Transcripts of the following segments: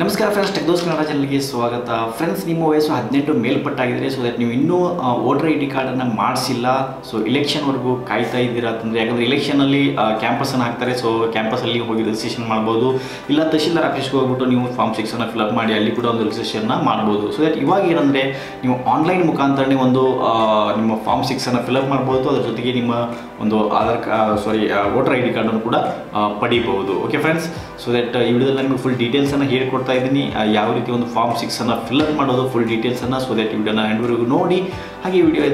ನಮಸ್ಕಾರ ಫ್ರೆಂಡ್ಸ್ ಟೆಕ್ದೋಸ್ ಕನ್ನಡ ಚಾನಲ್ಗೆ ಸ್ವಾಗತ. ಫ್ರೆಂಡ್ಸ್ ನಿಮ್ಮ ವಯಸ್ಸು ಹದಿನೆಂಟು ಮೇಲ್ಪಟ್ಟಾಗಿದ್ದರೆ ಸೊ ದಟ್ ನೀವು ಇನ್ನೂ ವೋಟರ್ ಐ ಡಿ ಕಾರ್ಡನ್ನು ಮಾಡಿಸಿಲ್ಲ. ಸೊ ಇಲೆಕ್ಷನ್ವರೆಗೂ ಕಾಯ್ತಾ ಇದ್ದೀರಾ ಅಂತಂದರೆ, ಯಾಕಂದರೆ ಇಲೆಕ್ಷನಲ್ಲಿ ಕ್ಯಾಂಪಸನ್ನು ಹಾಕ್ತಾರೆ ಸೊ ಕ್ಯಾಂಪಸಲ್ಲಿ ಹೋಗಿ ರಿಜಿಸ್ಟ್ರೇಷನ್ ಮಾಡ್ಬೋದು. ಇಲ್ಲ, ತಹಶೀಲ್ದಾರ್ ಆಫೀಸ್ಗೆ ಹೋಗ್ಬಿಟ್ಟು ನೀವು ಫಾರ್ಮ್ ಸಿಕ್ಸನ್ನು ಫಿಲಪ್ ಮಾಡಿ, ಅಲ್ಲಿ ಕೂಡ ಒಂದು ರಿಜಿಸ್ಟ್ರೇಷನ್ನ ಮಾಡ್ಬೋದು. ಸೊ ದಟ್ ಇವಾಗ ಏನಂದರೆ, ನೀವು ಆನ್ಲೈನ್ ಮುಖಾಂತರನೇ ಒಂದು ನಿಮ್ಮ ಫಾರ್ಮ್ ಸಿಕ್ಸನ್ನು ಫಿಲಪ್ ಮಾಡ್ಬೋದು. ಅದ್ರ ಜೊತೆಗೆ ನಿಮ್ಮ ಒಂದು Aadhaar sorry voter I D ಕಾರ್ಡನ್ನು ಕೂಡ ಪಡಿಬಹುದು. ಓಕೆ ಫ್ರೆಂಡ್ಸ್ ಸೊ ದಟ್ ಈ ವಿಡಿಯೋದಲ್ಲಿ ನಿಮಗೆ ಫುಲ್ ಡೀಟೇಲ್ಸನ್ನು ಹೇಳ್ಕೊಡ್ತಾ ಇದ್ದೀನಿ. ಯಾವ ರೀತಿ ಒಂದು ಫಾರ್ಮ್ ಸಿಕ್ಸನ್ನು ಫಿಲ್ಅಪ್ ಮಾಡೋದು ಫುಲ್ ಡೀಟೇಲ್ಸನ್ನು ಸೊ ದಟ್ ವಿಡಿಯೋನ ಎಂಡ್ವರೆಗೂ ನೋಡಿ. ಹಾಗೆ ವಿಡಿಯೋ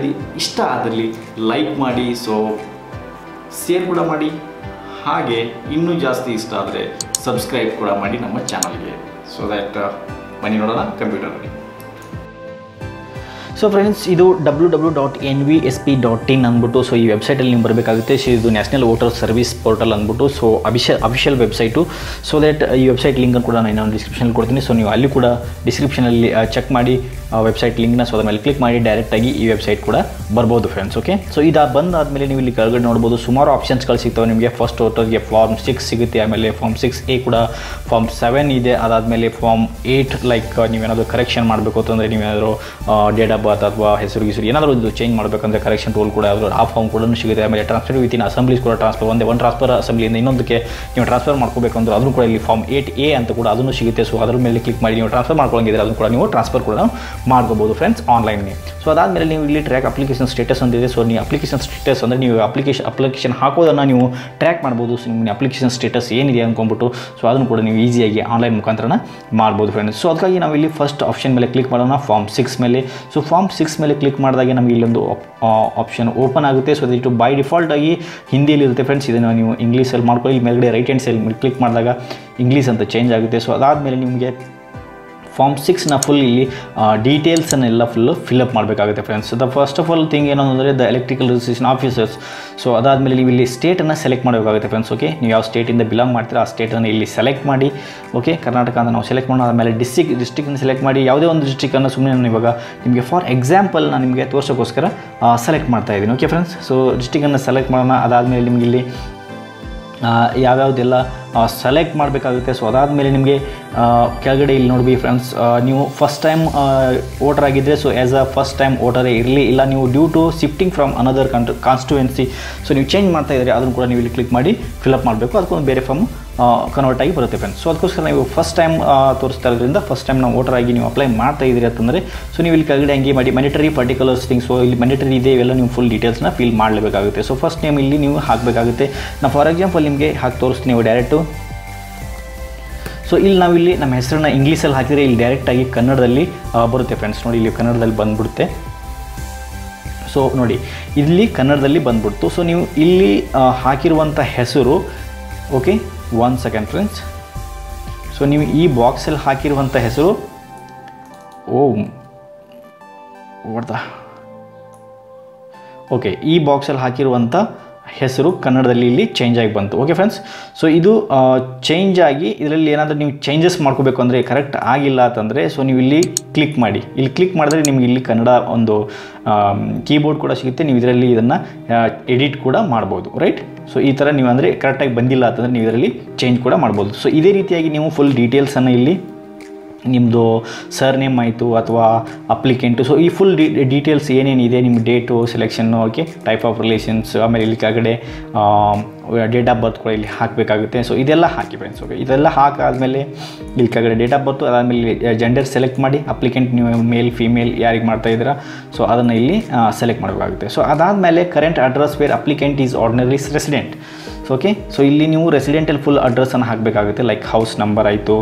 ಇಷ್ಟ ಆದಲ್ಲಿ ಲೈಕ್ ಮಾಡಿ ಸೊ ಶೇರ್ ಕೂಡ ಮಾಡಿ. ಹಾಗೆ ಇನ್ನೂ ಜಾಸ್ತಿ ಇಷ್ಟ ಆದರೆ ಸಬ್ಸ್ಕ್ರೈಬ್ ಕೂಡ ಮಾಡಿ ನಮ್ಮ ಚಾನಲ್ಗೆ ಸೊ ದಟ್ ಬನ್ನಿ ನೋಡೋಣ ಕಂಪ್ಯೂಟರಲ್ಲಿ ಸೊ ಫ್ರೆಂಡ್ಸ್ ಇದು W W dot N V S P dot in ಅಂದ್ಬಿಟ್ಟು ಸೊ ಈ ವೆಬ್ಸೈಟಲ್ಲಿ ನೀವು ಬರಬೇಕಾಗುತ್ತೆ. ಸೊ ಇದು ನ್ಯಾಷನಲ್ ವೋಟರ್ ಸರ್ವಿಸ್ ಪೋರ್ಟಲ್ ಅಂದ್ಬಿಟ್ಟು so official official website so that ಈ ವೆಬ್ಸೈಟ್ ಲಿಂಕನ್ನು ಕೂಡ ನಾನು ಡಿಸ್ಕ್ರಿಪ್ಷನಲ್ಲಿ ಕೊಡ್ತೀನಿ. ಸೊ ನೀವು ಅಲ್ಲಿ ಕೂಡ ಡಿಸ್ಕ್ರಿಪ್ಷನಲ್ಲಿ ಚೆಕ್ ಮಾಡಿ ವೆಬ್ಸೈಟ್ ಲಿಂಕ್ನ ಸೊ ಅದ್ರ ಮೇಲೆ ಕ್ಲಿಕ್ ಮಾಡಿ ಡೈರೆಕ್ಟಾಗಿ ಈ ವೆಬ್ಸೈಟ್ ಕೂಡ ಬರ್ಬೋದು ಫ್ರೆಂಡ್ಸ್ ಓಕೆ ಸೊ ಇದು ಬಂದಾದಮೇಲೆ ನೀವು ಇಲ್ಲಿ ಕೆಳಗಡೆ ನೋಡ್ಬೋದು, ಸುಮಾರು ಆಪ್ಷನ್ಸ್ಗಳು ಸಿಗ್ತವೆ ನಿಮಗೆ. ಫಸ್ಟ್ ವೋಟರ್ಗೆ ಫಾರ್ಮ್ ಸಿಕ್ಸ್ ಸಿಗುತ್ತೆ, ಆಮೇಲೆ ಫಾರ್ಮ್ ಸಿಕ್ಸ್ ಎ ಕೂಡ ಫಾರ್ಮ್ ಸೆವೆನ್ ಇದೆ. ಅದಾದಮೇಲೆ ಫಾರ್ಮ್ ಏಯ್ಟ್ ಲೈಕ್ ನೀವೇನಾದರೂ ಕರೆಕ್ಷನ್ ಮಾಡಬೇಕು ಅಂತಂದರೆ ನೀವೇನಾದರೂ ಡೇಟ್ ಆಫ್ ಬರ್ತ್ ಅಥವಾ ಹೆಸರು ಹೆಸರು ಏನಾದರೂ ಒಂದು ಚೇಂಜ್ ಮಾಡಬೇಕಂದ್ರೆ ಕರೆಕ್ಷನ್ ಟೂಲ್ ಕೂಡ ಯಾವುದಾದ್ರು ಆ ಫಾರ್ಮ್ ಕೂಡ ಸಿಗುತ್ತೆ. ಆಮೇಲೆ ಟ್ರಾನ್ಸ್ಫರ್ ವಿತಿನ್ ಅಸೆಂಬ್ಲೀಸ್ ಕೂಡ ಟ್ರಾನ್ಸ್ಫರ್ ಒಂದೇ ಒಂದು ಟ್ರಾನ್ಸ್ಫರ್ ಅಸೆಂಬ್ಲಿಯಿಂದ ಇನ್ನೊಂದಕ್ಕೆ ನೀವು ಟ್ರಾನ್ಸ್ಫರ್ ಮಾಡ್ಕೋಬೇಕು ಅಂದ್ರೆ ಅದನ್ನು ಕೂಡ ಇಲ್ಲಿ ಫಾರ್ಮ್ ಏಟ್ ಎ ಅಂತ ಕೂಡ ಅದನ್ನು ಸಿಗುತ್ತೆ. ಸೊ ಅದ್ರ ಮೇಲೆ ಕ್ಲಿಕ್ ಮಾಡಿ ನೀವು ಟ್ರಾನ್ಸ್ಫರ್ ಮಾಡ್ಕೊಳ್ಳಂಗಿದ್ರೆ ಅದನ್ನು ಕೂಡ ನೀವು ಟ್ರಾನ್ಸ್ಫರ್ ಕೂಡ ಮಾಡ್ಕೋಬೋದು ಫ್ರೆಂಡ್ಸ್ ಆನ್ಲೈನ್ಗೆ ಸೊ ಅದಾದಮೇಲೆ ನೀವು ಇಲ್ಲಿ ಟ್ರ್ಯಾಕ್ ಅಪ್ಲಿಕೇಶನ್ ಸ್ಟೇಟಸ್ ಅಂತಿದೆ ಸೊ ನೀವು ಅಪ್ಲಿಕೇಶನ್ ಸ್ಟೇಟಸ್ ಅಂದರೆ ನೀವು ಅಪ್ಲಿಕೇಶನ್ ಅಪ್ಲಿಕೇಶನ್ ಹಾಕೋದನ್ನು ನೀವು ಟ್ರ್ಯಾಕ್ ಮಾಡ್ಬೋದು. ಸೊ ನಿಮ್ಮ ಅಪ್ಲಿಕೇಶನ್ ಸ್ಟೇಟಸ್ ಏನಿದೆ ಅಂದ್ಕೊಂಡ್ಬಿಟ್ಟು ಸೊ ಅದನ್ನು ಕೂಡ ನೀವು ಈಸಿಯಾಗಿ ಆನ್ಲೈನ್ ಮುಖಾಂತರನ ಮಾಡ್ಬೋದು ಫ್ರೆಂಡ್ಸ್ ಸೊ ಅದಕ್ಕಾಗಿ ನಾವು ಇಲ್ಲಿ ಫಸ್ಟ್ ಆಪ್ಷನ್ ಮೇಲೆ ಕ್ಲಿಕ್ ಮಾಡೋಣ. ಫಾರ್ಮ್ ಸಿಕ್ಸ್ ಮೇಲೆ. ಸೊ ಫಾರ್ಮ್ ಸಿಕ್ಸ್ ಮೇಲೆ ಕ್ಲಿಕ್ ಮಾಡಿದಾಗ ನಮಗೆ ಇಲ್ಲೊಂದು ಆಪ್ಷನ್ ಓಪನ್ ಆಗುತ್ತೆ. ಸೊ ಇಟ್ಟು ಬೈ ಡಿಫಾಲ್ಟ್ ಆಗಿ ಹಿಂದಿಯಲ್ಲಿ ಇರುತ್ತೆ ಫ್ರೆಂಡ್ಸ್ ಇದನ್ನು ನೀವು ಇಂಗ್ಲೀಷಲ್ಲಿ ಮಾಡ್ಕೊಳ್ಳಿ. ಮೇಲ್ಗಡೆ ರೈಟ್ ಹ್ಯಾಂಡ್ ಸೈಡ್ ಕ್ಲಿಕ್ ಮಾಡಿದಾಗ ಇಂಗ್ಲೀಷ್ ಅಂತ ಚೇಂಜ್ ಆಗುತ್ತೆ. ಸೊ ಅದಾದಮೇಲೆ ನಿಮಗೆ ಫಾರ್ಮ್ ಸಿಕ್ಸ್ನ ಫುಲ್ ಇಲ್ಲಿ ಡೀಟೇಲ್ಸನ್ನೆಲ್ಲ ಫುಲ್ಲು ಫಿಲಪ್ ಮಾಡಬೇಕಾಗುತ್ತೆ friends the first of all thing ಏನು ಅಂದರೆ the electrical registration officers so ಅದಾದಮೇಲೆ ನೀವು ಇಲ್ಲಿ ಸ್ಟೇಟನ್ನು ಸೆಲೆಕ್ಟ್ ಮಾಡಬೇಕಾಗುತ್ತೆ ಫ್ರೆಂಡ್ಸ್ ಓಕೆ ನೀವು ಯಾವ ಸ್ಟೇಟಿಂದ ಬಿಲಾಂಗ್ ಮಾಡ್ತೀರಾ, ಆ ಸ್ಟೇಟನ್ನು ಇಲ್ಲಿ ಸೆಲೆಕ್ಟ್ ಮಾಡಿ ಓಕೆ ಕರ್ನಾಟಕ ಅಂತ ನಾವು ಸೆಲೆಕ್ಟ್ ಮಾಡೋಣ. ಆಮೇಲೆ ಡಿಸ್ಟಿಕ್ ಡಿಸ್ಟಿಕ್ನ ಸೆಲೆಕ್ಟ್ ಮಾಡಿ, ಯಾವುದೇ ಒಂದು ಡಿಸ್ಟಿಕನ್ನು ಸುಮ್ಮನೆ ನಾನು ಇವಾಗ ನಿಮಗೆ ಫಾರ್ ಎಕ್ಸಾಂಪಲ್ ನಾನು ನಿಮಗೆ ತೋರ್ಸೋಕ್ಕೋಸ್ಕರ ಸೆಲೆಕ್ಟ್ ಮಾಡ್ತಾ ಇದ್ದೀನಿ ಓಕೆ ಫ್ರೆಂಡ್ಸ್ ಸೊ ಡಿಸ್ಟಿಕನ್ನು ಸೆಲೆಕ್ಟ್ ಮಾಡೋಣ. ಅದಾದಮೇಲೆ ನಿಮಗೆ ಇಲ್ಲಿ ಯಾವ್ಯಾವ್ದೆಲ್ಲ ಸೆಲೆಕ್ಟ್ ಮಾಡಬೇಕಾಗುತ್ತೆ. ಸೊ ಅದಾದಮೇಲೆ ನಿಮಗೆ ಕೆಳಗಡೆ ಇಲ್ಲಿ ನೋಡ್ಬಿ ಫ್ರೆಂಡ್ಸ್ ನೀವು ಫಸ್ಟ್ ಟೈಮ್ ವೋಟರ್ ಆಗಿದ್ದರೆ so as a first time ವೋಟರೇ ಇರಲಿ. ಇಲ್ಲ, ನೀವು due to shifting from another country constituency so ನೀವು ಚೇಂಜ್ ಮಾಡ್ತಾ ಇದ್ದರೆ ಅದನ್ನು ಕೂಡ ನೀವು ಇಲ್ಲಿ ಕ್ಲಿಕ್ ಮಾಡಿ ಫಿಲಪ್ ಮಾಡಬೇಕು. ಅದಕ್ಕೊಂದು ಬೇರೆ ಫಾರ್ಮ್ ಕನ್ವರ್ಟ್ ಆಗಿ ಬರುತ್ತೆ ಫ್ರೆಂಡ್ಸ್ ಸೊ ಅದಕ್ಕೋಸ್ಕರ ನೀವು ಫಸ್ಟ್ ಟೈಮ್ ತೋರಿಸ್ತಾ ಇರೋದ್ರಿಂದ ಫಸ್ಟ್ ಟೈಮ್ ನಾವು ವೋಟರ್ ಆಗಿ ನೀವು ಅಪ್ಲೈ ಮಾಡ್ತಾ ಇದ್ದೀರಿ ಅಂತಂದರೆ ಸೊ ನೀವು ಇಲ್ಲಿ ಕೆಳಗಡೆ ಹಂಗೆ ಮಾಡಿ ಮ್ಯಾಂಡೇಟರಿ ಪರ್ಟಿಕ್ಯುಲರ್ಸ್ ಥಿಂಗ್ ಸೊ ಇಲ್ಲಿ ಮ್ಯಾಂಡೇಟರಿ ಇದೆ, ಇವೆಲ್ಲ ನೀವು ಫುಲ್ ಡೀಟೇಲ್ಸ್ನ ಫಿಲ್ ಮಾಡಲೇಬೇಕಾಗುತ್ತೆ. ಸೊ ಫಸ್ಟ್ ನೇಮ್ ಇಲ್ಲಿ ನೀವು ಹಾಕಬೇಕಾಗುತ್ತೆ. ನಾನು ಫಾರ್ ಎಕ್ಸಾಂಪಲ್ ನಿಮಗೆ ಹಾಕಿ ತೋರಿಸ್ತೀನಿ, ನೀವು ಡೈರೆಕ್ಟು ಸೊ ಇಲ್ಲಿ ನಾವಿಲ್ಲಿ ನಮ್ಮ ಹೆಸರನ್ನ ಇಂಗ್ಲೀಷಲ್ಲಿ ಹಾಕಿದರೆ ಇಲ್ಲಿ ಡೈರೆಕ್ಟಾಗಿ ಕನ್ನಡದಲ್ಲಿ ಬರುತ್ತೆ ಫ್ರೆಂಡ್ಸ್ ನೋಡಿ, ಇಲ್ಲಿ ಕನ್ನಡದಲ್ಲಿ ಬಂದ್ಬಿಡುತ್ತೆ. ಸೊ ನೋಡಿ, ಇಲ್ಲಿ ಕನ್ನಡದಲ್ಲಿ ಬಂದ್ಬಿಡ್ತು. ಸೊ ನೀವು ಇಲ್ಲಿ ಹಾಕಿರುವಂಥ ಹೆಸರು okay one second friends so ನೀವು ಈ ಬಾಕ್ಸಲ್ಲಿ ಹಾಕಿರುವಂಥ ಹೆಸರು, ಓ ಓಡ್ತಾ ಓಕೆ ಈ ಬಾಕ್ಸಲ್ಲಿ ಹಾಕಿರುವಂಥ ಹೆಸರು ಕನ್ನಡದಲ್ಲಿ ಇಲ್ಲಿ ಚೇಂಜ್ ಆಗಿ ಬಂತು. ಓಕೆ ಫ್ರೆಂಡ್ಸ್ ಸೊ ಇದು ಚೇಂಜ್ ಆಗಿ ಇದರಲ್ಲಿ ಏನಾದರೂ ನೀವು ಚೇಂಜಸ್ ಮಾಡ್ಕೋಬೇಕು ಅಂದರೆ ಕರೆಕ್ಟ್ ಆಗಿಲ್ಲ ಅಂತಂದರೆ ಸೊ ನೀವು ಇಲ್ಲಿ ಕ್ಲಿಕ್ ಮಾಡಿ. ಇಲ್ಲಿ ಕ್ಲಿಕ್ ಮಾಡಿದ್ರೆ ನಿಮಗೆ ಇಲ್ಲಿ ಕನ್ನಡ ಒಂದು ಕೀಬೋರ್ಡ್ ಕೂಡ ಸಿಗುತ್ತೆ. ನೀವು ಇದರಲ್ಲಿ ಇದನ್ನು ಎಡಿಟ್ ಕೂಡ ಮಾಡ್ಬೋದು ರೈಟ್ ಸೊ ಈ ಥರ ನೀವು ಅಂದರೆ ಕರೆಕ್ಟಾಗಿ ಬಂದಿಲ್ಲ ಅಂತಂದರೆ ನೀವು ಇದರಲ್ಲಿ ಚೇಂಜ್ ಕೂಡ ಮಾಡ್ಬೋದು. ಸೊ ಇದೇ ರೀತಿಯಾಗಿ ನೀವು ಫುಲ್ ಡೀಟೇಲ್ಸನ್ನು ಇಲ್ಲಿ ನಿಮ್ಮದು ಸರ್ ನೇಮ್ ಆಯಿತು ಅಥವಾ ಅಪ್ಲಿಕೆಂಟು ಸೊ ಈ ಫುಲ್ ಡಿ ಡೀಟೇಲ್ಸ್ ಏನೇನಿದೆ ನಿಮ್ಮ ಡೇಟು ಸೆಲೆಕ್ಷನ್ನು ಓಕೆ ಟೈಪ್ ಆಫ್ ರಿಲೇಷನ್ಸ್ ಆಮೇಲೆ ಇಲ್ಲಿ ಕೆಳಗಡೆ ಡೇಟ್ ಆಫ್ ಬರ್ತ್ ಕೂಡ ಇಲ್ಲಿ ಹಾಕಬೇಕಾಗುತ್ತೆ. ಸೊ ಇದೆಲ್ಲ ಹಾಕಿ ಫ್ರೆಂಡ್ಸ್ ಓಕೆ ಇದೆಲ್ಲ ಹಾಕಾದಮೇಲೆ ಇಲ್ಲಿ ಕೆಳಗಡೆ ಡೇಟ್ ಆಫ್ ಬರ್ತು ಅದಾದಮೇಲೆ ಜೆಂಡರ್ ಸೆಲೆಕ್ಟ್ ಮಾಡಿ ಅಪ್ಲಿಕೆಂಟ್ ನೀವು ಮೇಲ್ ಫೀಮೇಲ್ ಯಾರಿಗೆ ಮಾಡ್ತಾ ಇದ್ದೀರಾ ಸೊ ಅದನ್ನು ಇಲ್ಲಿ ಸೆಲೆಕ್ಟ್ ಮಾಡಬೇಕಾಗುತ್ತೆ. ಸೊ ಅದಾದಮೇಲೆ current address where applicant is ordinary resident so okay so ಇಲ್ಲಿ ನೀವು ರೆಸಿಡೆಂಟಲ್ ಫುಲ್ ಅಡ್ರೆಸ್ಸನ್ನು ಹಾಕಬೇಕಾಗುತ್ತೆ ಲೈಕ್ ಹೌಸ್ ನಂಬರ್ ಆಯಿತು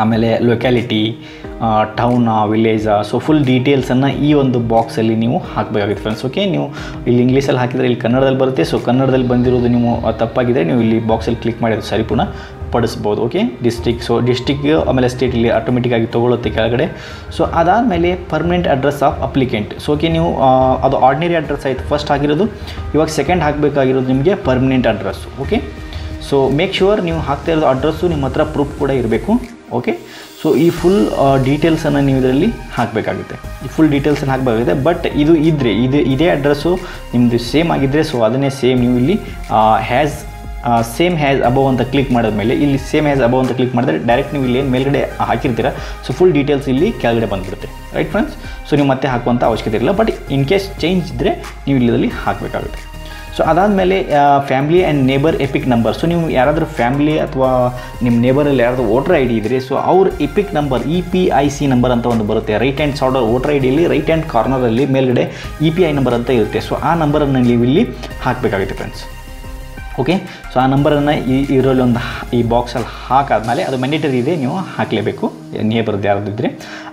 ಆಮೇಲೆ ಲೊಕ್ಯಾಲಿಟಿ ಟೌನ ವಿಲೇಜಾ ಸೊ ಫುಲ್ ಡೀಟೇಲ್ಸನ್ನು ಈ ಒಂದು ಬಾಕ್ಸಲ್ಲಿ ನೀವು ಹಾಕಬೇಕಾಗಿತ್ತು ಫ್ರೆಂಡ್ಸ್ ಓಕೆ ನೀವು ಇಲ್ಲಿ ಇಂಗ್ಲೀಷಲ್ಲಿ ಹಾಕಿದರೆ ಇಲ್ಲಿ ಕನ್ನಡದಲ್ಲಿ ಬರುತ್ತೆ. ಸೊ ಕನ್ನಡದಲ್ಲಿ ಬಂದಿರೋದು ನೀವು ತಪ್ಪಾಗಿದ್ದರೆ ನೀವು ಇಲ್ಲಿ ಬಾಕ್ಸಲ್ಲಿ ಕ್ಲಿಕ್ ಮಾಡಿ ಸರಿ ಸರಿಪೂರ್ಣ ಪಡಿಸ್ಬೋದು. ಓಕೆ ಡಿಸ್ಟಿಕ್ ಸೊ ಡಿಸ್ಟಿಕ್ ಆಮೇಲೆ ಸ್ಟೇಟ್ ಇಲ್ಲಿ ಆಟೋಮೆಟಿಕ್ಕಾಗಿ ತೊಗೊಳುತ್ತೆ ಕೆಳಗಡೆ. ಸೊ ಅದಾದಮೇಲೆ permanent address of applicant so okay ನೀವು ಅದು ಆರ್ಡಿನರಿ ಅಡ್ರೆಸ್ ಆಯಿತು. ಫಸ್ಟ್ ಆಗಿರೋದು ಇವಾಗ ಸೆಕೆಂಡ್ ಹಾಕಬೇಕಾಗಿರೋದು ನಿಮಗೆ permanent address okay so make sure ನೀವು ಹಾಕ್ತಾ ಇರೋದು ಅಡ್ರೆಸ್ಸು ನಿಮ್ಮ ಹತ್ರ ಪ್ರೂಫ್ ಕೂಡ ಇರಬೇಕು. ಓಕೆ ಸೊ ಈ ಫುಲ್ ಡೀಟೇಲ್ಸನ್ನು ನೀವು ಇದರಲ್ಲಿ ಹಾಕಬೇಕಾಗುತ್ತೆ. ಈ ಫುಲ್ ಡೀಟೇಲ್ಸನ್ನು ಹಾಕಬೇಕಾಗುತ್ತೆ. ಬಟ್ ಇದು ಇದ್ದರೆ ಇದು ಇದೇ ಅಡ್ರೆಸ್ಸು ನಿಮ್ಮದು ಸೇಮ್ ಆಗಿದ್ದರೆ ಸೊ ಅದನ್ನೇ ಸೇಮ್ ನೀವು ಇಲ್ಲಿ ಹ್ಯಾಸ್ ಸೇಮ್ ಹ್ಯಾಸ್ ಅಬೋವ್ ಅಂತ ಕ್ಲಿಕ್ ಮಾಡಿದ ಮೇಲೆ, ಇಲ್ಲಿ ಸೇಮ್ ಹ್ಯಾಸ್ ಅಬೋವ್ ಅಂತ ಕ್ಲಿಕ್ ಮಾಡಿದ್ರೆ ಡೈರೆಕ್ಟ್ ನೀವು ಇಲ್ಲಿ ಏನು ಮೇಲ್ಗಡೆ ಹಾಕಿರ್ತೀರ? ಸೊ ಫುಲ್ ಡೀಟೇಲ್ಸ್ ಇಲ್ಲಿ ಕೆಳಗಡೆ ಬಂದುಬಿಡುತ್ತೆ. ರೈಟ್ ಫ್ರೆಂಡ್ಸ್ ಸೊ ನೀವು ಮತ್ತೆ ಹಾಕುವಂಥ ಅವಶ್ಯಕತೆ ಇರಲ್ಲ. ಬಟ್ ಇನ್ ಕೇಸ್ ಚೇಂಜ್ ಇದ್ದರೆ ನೀವು ಇಲ್ಲಿ ಹಾಕಬೇಕಾಗುತ್ತೆ. ಸೊ ಅದಾದಮೇಲೆ family and neighbour EPIC number so ನೀವು ಯಾರಾದರೂ ಫ್ಯಾಮಿಲಿ ಅಥವಾ ನಿಮ್ಮ ನೇಬರಲ್ಲಿ ಯಾರಾದರೂ ವೋಟರ್ ಐ ಡಿ ಇದ್ದರೆ ಸೊ ಅವ್ರ EPIC number E P I C number ಅಂತ ಒಂದು ಬರುತ್ತೆ. ರೈಟ್ ಹ್ಯಾಂಡ್ ಸಾರ್ಡರ್ ವೋಟರ್ ಐ ಡಿಯಲ್ಲಿ ರೈಟ್ ಹ್ಯಾಂಡ್ ಕಾರ್ನರಲ್ಲಿ ಮೇಲ್ಗಡೆ ಇ ಪಿ ಐ ನಂಬರ್ ಅಂತ ಇರುತ್ತೆ. ಸೊ ಆ ನಂಬರನ್ನು ನೀವು ಇಲ್ಲಿ ಹಾಕಬೇಕಾಗುತ್ತೆ ಫ್ರೆಂಡ್ಸ್ ಓಕೆ ಸೊ ಆ ನಂಬರನ್ನು ಈ, ಇದರಲ್ಲಿ ಒಂದು ಈ ಬಾಕ್ಸಲ್ಲಿ ಹಾಕಾದ್ಮೇಲೆ ಅದು ಮ್ಯಾಂಡೇಟರಿ ಇದೆ, ನೀವು ಹಾಕಲೇಬೇಕು. ನೇಬರ್ದು ಯಾರ್ದಿದ್ರೆ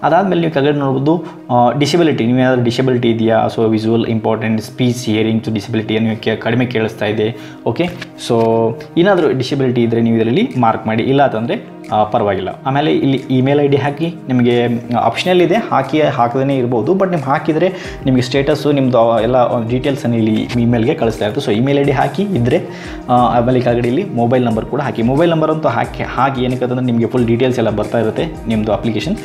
ಅದಾದಮೇಲೆ ನೀವು ಕೆಳಗಡೆ ನೋಡ್ಬೋದು ಡಿಸಬಿಲಿಟಿ ನೀವು ಯಾವ್ದಾದ್ರು ಡಿಸಬಿಲಿಟಿ ಇದೆಯಾ? So visual important speech hearing to disability ನೀವು ಕಡಿಮೆ ಕೇಳಿಸ್ತಾ ಇದೆ. ಓಕೆ ಸೊ ಏನಾದರೂ ಡಿಸಬಿಲಿಟಿ ಇದ್ದರೆ ನೀವು ಇದರಲ್ಲಿ ಮಾರ್ಕ್ ಮಾಡಿ. ಇಲ್ಲ ಅಂತಂದರೆ ಪರವಾಗಿಲ್ಲ. ಆಮೇಲೆ ಇಲ್ಲಿ ಇಮೇಲ್ ಐ ಡಿ ಹಾಕಿ ನಿಮಗೆ ಆಪ್ಷನಲ್ ಇದೆ, ಹಾಕಿ ಹಾಕದೇ ಇರ್ಬೋದು ಬಟ್ ನೀವು ಹಾಕಿದರೆ ನಿಮಗೆ ಸ್ಟೇಟಸ್ಸು ನಿಮ್ಮದು ಎಲ್ಲ ಡೀಟೇಲ್ಸನ್ನು ಇಲ್ಲಿ ಇಮೇಲ್ಗೆ ಕಳಿಸ್ತಾ ಇರುತ್ತೆ. ಸೊ ಇಮೇಲ್ ಐ ಹಾಕಿ ಇದ್ದರೆ ಆಮೇಲೆ ಕೆಳಗಡೆ ಇಲ್ಲಿ ಮೊಬೈಲ್ ನಂಬರ್ ಕೂಡ ಹಾಕಿ. ಮೊಬೈಲ್ ನಂಬರ್ ಅಂತೂ ಹಾಕಿ ಹಾಕಿ ಏನಕ್ಕೆ ನಿಮಗೆ ಫುಲ್ ಡೀಟೇಲ್ಸ್ ಎಲ್ಲ ಬರ್ತಾ ಇರುತ್ತೆ ನಿಮ್ಮದು ಅಪ್ಲಿಕೇಶನ್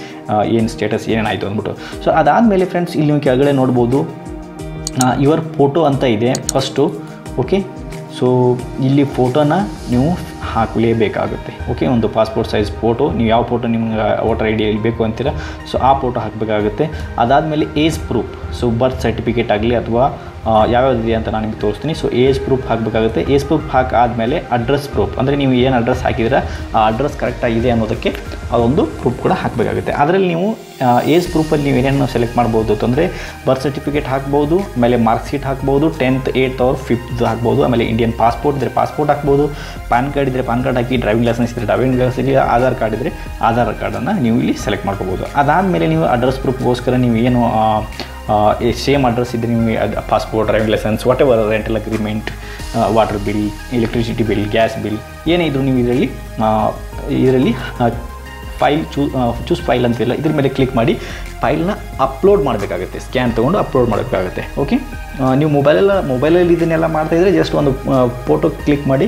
ಏನು ಸ್ಟೇಟಸ್ ಏನೇನಾಯಿತು ಅಂದ್ಬಿಟ್ಟು. ಸೊ ಅದಾದಮೇಲೆ ಫ್ರೆಂಡ್ಸ್ ಇಲ್ಲಿ ನೀವು ಕೆಳಗಡೆ ನೋಡ್ಬೋದು ಯುವರ್ ಫೋಟೋ ಅಂತ ಇದೆ ಫಸ್ಟು ಓಕೆ ಸೊ ಇಲ್ಲಿ ಫೋಟೋನ ನೀವು ಹಾಕಲೇಬೇಕಾಗುತ್ತೆ. ಓಕೆ ಒಂದು ಪಾಸ್ಪೋರ್ಟ್ ಸೈಜ್ ಫೋಟೋ ನೀವು ಯಾವ ಫೋಟೋ ನಿಮ್ಗೆ ವೋಟರ್ ಐ ಡಿಯಲ್ಲಿ ಬೇಕು ಅಂತೀರ ಸೊ ಆ ಫೋಟೋ ಹಾಕಬೇಕಾಗುತ್ತೆ. ಅದಾದಮೇಲೆ age proof so birth certificate ಆಗಲಿ ಅಥವಾ ಯಾವ್ಯಾವ್ದು ಇದೆ ಅಂತ ನಾನು ನಿಮಗೆ ತೋರಿಸ್ತೀನಿ. ಸೊ ಏಜ್ ಪ್ರೂಫ್ ಹಾಕಬೇಕಾಗುತ್ತೆ. ಏಜ್ ಪ್ರೂಫ್ ಹಾಕಾದಮೇಲೆ ಅಡ್ರೆಸ್ ಪ್ರೂಫ್ ಅಂದರೆ ನೀವು ಏನು ಅಡ್ರೆಸ್ ಹಾಕಿದ್ರೆ ಆ ಅಡ್ರೆಸ್ ಕರೆಕ್ಟಾಗಿದೆ ಅನ್ನೋದಕ್ಕೆ ಅದೊಂದು ಪ್ರೂಫ್ ಕೂಡ ಹಾಕಬೇಕಾಗುತ್ತೆ. ಅದರಲ್ಲಿ ನೀವು ಏಜ್ ಪ್ರೂಫಲ್ಲಿ ನೀವು ಏನೇನು ಸೆಲೆಕ್ಟ್ ಮಾಡ್ಬೋದು ಅಂತಂದರೆ ಬರ್ತ್ ಸರ್ಟಿಫಿಕೇಟ್ ಹಾಕ್ಬೋದು, ಆಮೇಲೆ ಮಾರ್ಕ್ಶೀಟ್ ಹಾಕ್ಬೋದು ಟೆಂತ್ ಏಯ್ತ್ ಅವ್ರ ಫಿಫ್ತ್ ಹಾಕ್ಬೋದು, ಆಮೇಲೆ ಇಂಡಿಯನ್ ಪಾಸ್ಪೋರ್ಟ್ ಇದ್ದರೆ ಪಾಸ್ಪೋರ್ಟ್ ಹಾಕ್ಬೋದು ಪ್ಯಾನ್ ಕಾರ್ಡ್ ಇದ್ದರೆ ಪ್ಯಾನ್ ಕಾರ್ಡ್ ಹಾಕಿ ಡ್ರೈವಿಂಗ್ ಲೈಸೆನ್ಸ್ ಇದ್ದರೆ ಡ್ರೈವಿಂಗ್ ಲೈಸೆನ್ಸ್ ಆಧಾರ್ ಕಾರ್ಡ್ ಇದ್ದರೆ ಆಧಾರ್ ಕಾರ್ಡನ್ನು ನೀವು ಇಲ್ಲಿ ಸೆಲೆಕ್ಟ್ ಮಾಡ್ಕೋಬೋದು. ಅದಾದಮೇಲೆ ನೀವು ಅಡ್ರೆಸ್ ಪ್ರೂಫ್ಗೋಸ್ಕರ ನೀವು ಏನು ಸೇಮ್ ಅಡ್ರೆಸ್ ಇದ್ದರೆ ನಿಮಗೆ ಅದು passport driving license whatever rental agreement water bill electricity bill gas bill ಏನೇ ಇದ್ದರೂ ನೀವು ಇದರಲ್ಲಿ ಇದರಲ್ಲಿ ಫೈಲ್ ಚೂ ಚೂಸ್ ಫೈಲ್ ಅಂತಿಲ್ಲ ಇದ್ರ ಮೇಲೆ ಕ್ಲಿಕ್ ಮಾಡಿ ಫೈಲ್ನ ಅಪ್ಲೋಡ್ ಮಾಡಬೇಕಾಗುತ್ತೆ. ಸ್ಕ್ಯಾನ್ ತೊಗೊಂಡು ಅಪ್ಲೋಡ್ ಮಾಡಬೇಕಾಗುತ್ತೆ. ಓಕೆ ನೀವು ಮೊಬೈಲೆಲ್ಲ ಮೊಬೈಲಲ್ಲಿ ಇದನ್ನೆಲ್ಲ ಮಾಡ್ತಾಯಿದ್ರೆ ಜಸ್ಟ್ ಒಂದು ಫೋಟೋ ಕ್ಲಿಕ್ ಮಾಡಿ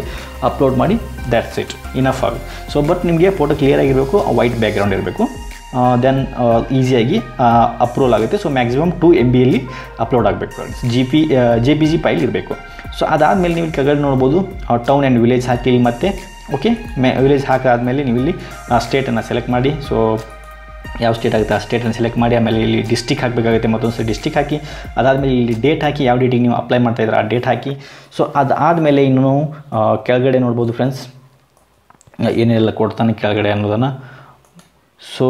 ಅಪ್ಲೋಡ್ ಮಾಡಿ ದ್ಯಾಟ್ಸ್ ಇಟ್ ಇನಫ್ ಆಗುತ್ತೆ. ಸೊ ಬಟ್ ನಿಮಗೆ ಫೋಟೋ ಕ್ಲಿಯರ್ ಆಗಿರಬೇಕು ವೈಟ್ ಬ್ಯಾಕ್ಗ್ರೌಂಡ್ ಇರಬೇಕು. ದೆನ್ ಈಸಿಯಾಗಿ ಅಪ್ರೂವಲ್ ಆಗುತ್ತೆ. ಸೊ ಮ್ಯಾಕ್ಸಿಮಮ್ ಟು ಎಂ ಬಿಯಲ್ಲಿ ಅಪ್ಲೋಡ್ ಆಗಬೇಕು friends G P J P G file ಇರಬೇಕು. ಸೊ ಅದಾದಮೇಲೆ ನೀವು ಕೆಳಗಡೆ ನೋಡ್ಬೋದು. ಟೌನ್ ಆ್ಯಂಡ್ ವಿಲೇಜ್ ಹಾಕಿ ಮತ್ತು ಓಕೆ ಮೆ ವಿಲೇಜ್ ಹಾಕಾದಮೇಲೆ ನೀವು ಇಲ್ಲಿ ಸ್ಟೇಟನ್ನು ಸೆಲೆಕ್ಟ್ ಮಾಡಿ. ಸೊ ಯಾವ ಸ್ಟೇಟ್ ಆಗುತ್ತೆ? ಆ ಸ್ಟೇಟನ್ನು ಸೆಲೆಕ್ಟ್ ಮಾಡಿ. ಆಮೇಲೆ ಇಲ್ಲಿ ಡಿಸ್ಟಿಕ್ ಹಾಕಬೇಕಾಗುತ್ತೆ. ಮತ್ತೊಂದು ಸರಿ ಡಿಸ್ಟಿಕ್ ಹಾಕಿ. ಅದಾದಮೇಲೆ ಇಲ್ಲಿ ಡೇಟ್ ಹಾಕಿ, ಯಾವ ಡೇಟಿಗೆ ನೀವು ಅಪ್ಲೈ ಮಾಡ್ತಾ ಇದ್ರೆ ಆ ಡೇಟ್ ಹಾಕಿ. ಸೊ ಅದಾದಮೇಲೆ ಇನ್ನೂ ಕೆಳಗಡೆ ನೋಡ್ಬೋದು ಫ್ರೆಂಡ್ಸ್ ಏನೆಲ್ಲ ಕೊಡ್ತಾನೆ ಕೆಳಗಡೆ ಅನ್ನೋದನ್ನು. ಸೊ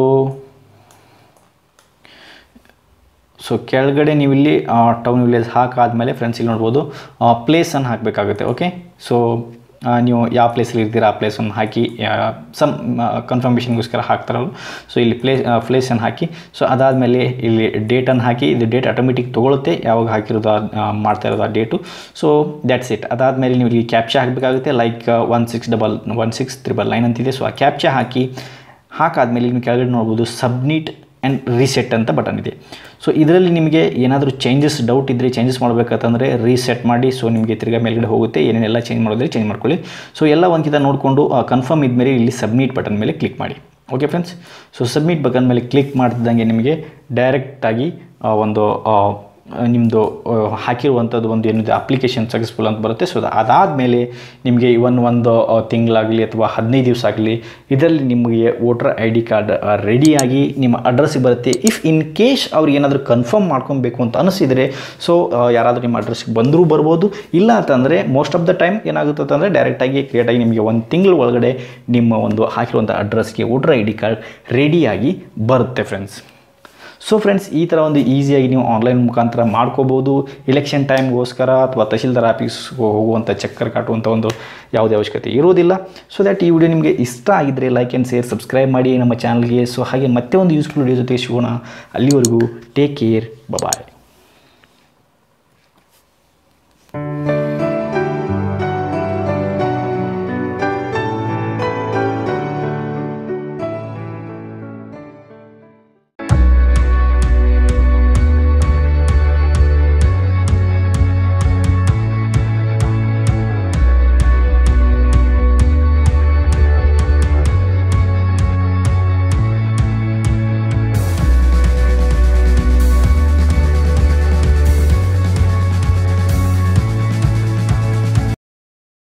ಸೊ ಕೆಳಗಡೆ ನೀವು ಇಲ್ಲಿ ಟೌನ್ ವಿಲೇಜ್ ಹಾಕಾದಮೇಲೆ ಫ್ರೆಂಡ್ಸ್ ಇಲ್ಲಿ ನೋಡ್ಬೋದು ಪ್ಲೇಸನ್ನು ಹಾಕಬೇಕಾಗುತ್ತೆ ಓಕೆ ಸೊ ನೀವು ಯಾವ ಪ್ಲೇಸಲ್ಲಿ ಇರ್ತೀರಾ, ಆ ಪ್ಲೇಸನ್ನು ಹಾಕಿ ಸಮ್ ಕನ್ಫರ್ಮೇಷನ್ಗೋಸ್ಕರ ಹಾಕ್ತಾರಲ್ಲ ಸೊ ಇಲ್ಲಿ ಪ್ಲೇಸ್ ಪ್ಲೇಸನ್ನು ಹಾಕಿ ಸೊ ಅದಾದಮೇಲೆ ಇಲ್ಲಿ ಡೇಟನ್ನು ಹಾಕಿ ಇದು ಡೇಟ್ ಆಟೋಮೆಟಿಕ್ ತೊಗೊಳುತ್ತೆ, ಯಾವಾಗ ಹಾಕಿರೋದು ಮಾಡ್ತಾ ಇರೋದು ಆ ಡೇಟು ಸೊ ದ್ಯಾಟ್ಸ್ ಇಟ್ ಅದಾದಮೇಲೆ ನೀವು ಇಲ್ಲಿ ಕ್ಯಾಪ್ಚಾ ಹಾಕಬೇಕಾಗುತ್ತೆ like one six double one six triple nine ಅಂತಿದೆ. ಸೊ ಆ ಕ್ಯಾಪ್ಚಾ ಹಾಕಿ ಹಾಕಾದ್ಮೇಲೆ ನೀವು ಕೆಳಗಡೆ ನೋಡ್ಬೋದು ಸಬ್ಮಿಟ್ ಆ್ಯಂಡ್ ರೀಸೆಟ್ ಅಂತ ಬಟನ್ ಇದೆ. ಸೊ ಇದರಲ್ಲಿ ನಿಮಗೆ ಏನಾದರೂ ಚೇಂಜಸ್ ಡೌಟ್ ಇದ್ದರೆ ಚೇಂಜಸ್ ಮಾಡಬೇಕಂತಂದರೆ ರೀಸೆಟ್ ಮಾಡಿ ಸೊ ನಿಮಗೆ ತಿರ್ಗಾ ಮೇಲ್ಗಡೆ ಹೋಗುತ್ತೆ, ಏನೇನೆಲ್ಲ ಚೇಂಜ್ ಮಾಡೋದ್ರೆ ಚೇಂಜ್ ಮಾಡ್ಕೊಳ್ಳಿ. ಸೊ ಎಲ್ಲ ಒಂದ್ಕಿಂತ ನೋಡಿಕೊಂಡು ಕನ್ಫರ್ಮ್ ಇದ್ಮೇಲೆ ಇಲ್ಲಿ ಸಬ್ಮಿಟ್ ಬಟನ್ ಮೇಲೆ ಕ್ಲಿಕ್ ಮಾಡಿ. Okay friends so submit button ಮೇಲೆ ಕ್ಲಿಕ್ ಮಾಡ್ತಿದ್ದಂಗೆ ನಿಮಗೆ ಡೈರೆಕ್ಟಾಗಿ ಒಂದು ನಿಮ್ಮದು ಹಾಕಿರುವಂಥದ್ದು ಒಂದು ಏನಿದೆ ಅಪ್ಲಿಕೇಶನ್ ಸಕ್ಸಸ್ಫುಲ್ ಅಂತ ಬರುತ್ತೆ. ಸೊ ಅದಾದಮೇಲೆ ನಿಮಗೆ ಇವನ್ ಒಂದು ತಿಂಗಳಾಗಲಿ ಅಥವಾ ಹದಿನೈದು ದಿವಸ ಆಗಲಿ, ಇದರಲ್ಲಿ ನಿಮಗೆ ವೋಟರ್ ಐ ಡಿ ಕಾರ್ಡ್ ರೆಡಿಯಾಗಿ ನಿಮ್ಮ ಅಡ್ರೆಸ್ಸಿಗೆ ಬರುತ್ತೆ. ಇಫ್ ಇನ್ ಕೇಸ್ ಅವ್ರಿಗೆ ಏನಾದರೂ ಕನ್ಫರ್ಮ್ ಮಾಡ್ಕೊಬೇಕು ಅಂತ ಅನಿಸಿದರೆ ಸೊ ಯಾರಾದರೂ ನಿಮ್ಮ ಅಡ್ರೆಸ್ಗೆ ಬಂದರೂ ಬರ್ಬೋದು. ಇಲ್ಲ ಅಂತಂದರೆ ಮೋಸ್ಟ್ ಆಫ್ ದ ಟೈಮ್ ಏನಾಗುತ್ತೆ ಅಂತಂದರೆ ಡೈರೆಕ್ಟಾಗಿ ಕ್ರಿಯೇಟಾಗಿ ನಿಮಗೆ ಒಂದು ತಿಂಗಳ ಒಳಗಡೆ ನಿಮ್ಮ ಒಂದು ಹಾಕಿರುವಂಥ ಅಡ್ರೆಸ್ಗೆ ವೋಟರ್ ಐ ಡಿ ಕಾರ್ಡ್ ರೆಡಿಯಾಗಿ ಬರುತ್ತೆ ಫ್ರೆಂಡ್ಸ್ ಸೊ ಫ್ರೆಂಡ್ಸ್ ಈ ಥರ ಒಂದು ಈಸಿಯಾಗಿ ನೀವು ಆನ್ಲೈನ್ ಮುಖಾಂತರ ಮಾಡ್ಕೋಬೋದು. ಇಲೆಕ್ಷನ್ ಟೈಮ್ಗೋಸ್ಕರ ಅಥವಾ ತಹಶೀಲ್ದಾರ್ ಆಫೀಸ್ಗೆ ಹೋಗುವಂಥ ಚಕ್ಕರ್ ಕಾಟುವಂಥ ಒಂದು ಯಾವುದೇ ಅವಶ್ಯಕತೆ ಇರೋದಿಲ್ಲ ಸೊ ದ್ಯಾಟ್ ಈ ವಿಡಿಯೋ ನಿಮಗೆ ಇಷ್ಟ ಆಗಿದ್ದರೆ ಲೈಕ್ ಆ್ಯಂಡ್ ಶೇರ್ ಸಬ್ಸ್ಕ್ರೈಬ್ ಮಾಡಿ ನಮ್ಮ ಚಾನಲ್ಗೆ ಸೊ ಹಾಗೆ ಮತ್ತೆ ಒಂದು ಯೂಸ್ಫುಲ್ ವಿಡಿಯೋ ಜೊತೆ ಸಿಗೋಣ. ಅಲ್ಲಿವರೆಗೂ ಟೇಕ್ ಕೇರ್ ಬಾಯ್